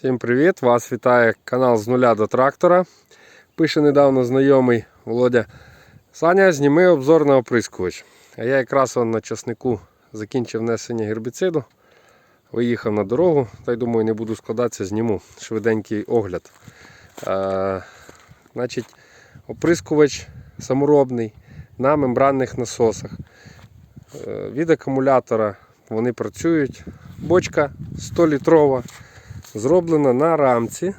Всім привіт! Вас вітає канал з нуля до трактора. Пише недавно знайомий Володя. Саня, зніми обзор на оприскувач. А я якраз на часнику закінчив внесення гербіциду. Виїхав на дорогу, та й думаю, не буду складатися, зніму швиденький огляд. А, значить, оприскувач саморобний на мембранних насосах. Е, Від акумулятора вони працюють. Бочка 100-літрова, зроблена на рамці.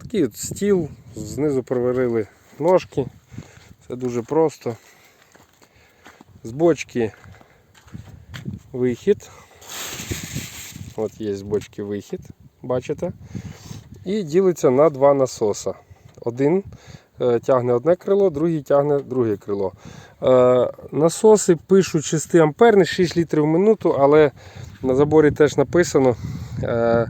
Такий от стіл, знизу проварили ножки. Це дуже просто. З бочки вихід. От є з бочки вихід, бачите? І ділиться на два насоса. Один тягне одне крило, другий тягне друге крило. Е, насоси пишуть 6 амперні, 6 літрів в минуту, але на заборі теж написано. Е,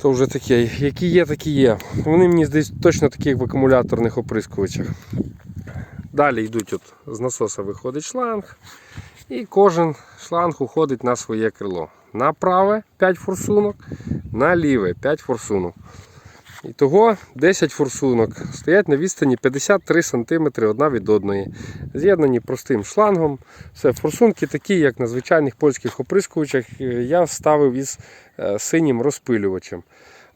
то вже таке, які є, такі є. Вони мені здають точно такі, як в акумуляторних оприскувачах. Далі йдуть от, з насоса виходить шланг. І кожен шланг уходить на своє крило. На праве 5 форсунок, на ліве 5 форсунок. І того 10 форсунок стоять на відстані 53 см одна від одної. З'єднані простим шлангом. Все, форсунки такі, як на звичайних польських оприскувачах, е, я ставив із е, синім розпилювачем.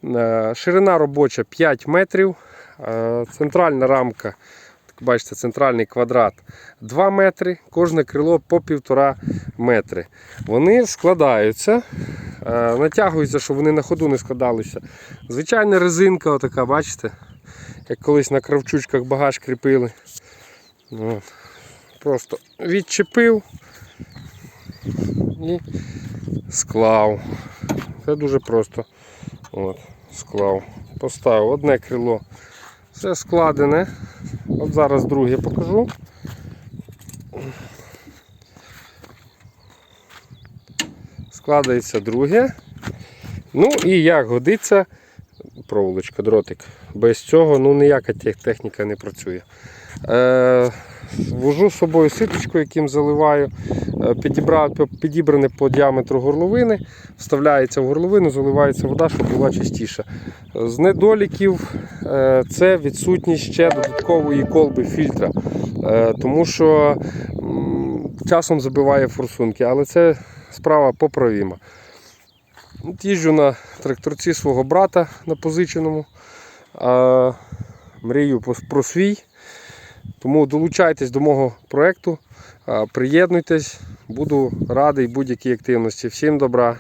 Е, Ширина робоча 5 метрів. Центральна рамка, бачите, центральний квадрат 2 метри, кожне крило по 1,5 метри. Вони складаються, натягуються, щоб вони на ходу не складалися. Звичайна резинка, отака, бачите, як колись на кравчучках багаж кріпили. От. Просто відчепив і склав. Це дуже просто. От, склав. Поставив одне крило. Все складене. От зараз друге покажу. Складається друге. Ну і як годиться проволочка, дротик. Без цього ну, ніяка техніка не працює. Е, вожу з собою ситочку, яким заливаю. Е, підібране по діаметру горловини, вставляється в горловину, заливається вода, щоб була чистіша. З недоліків е, це відсутність ще додаткової колби фільтра, Е, тому що часом забиває форсунки, але це справа поправіма. От Їжджу на тракторці свого брата на позиченому. А, мрію про свій. Тому долучайтесь до мого проєкту, приєднуйтесь, буду радий будь-якій активності. Всім добра!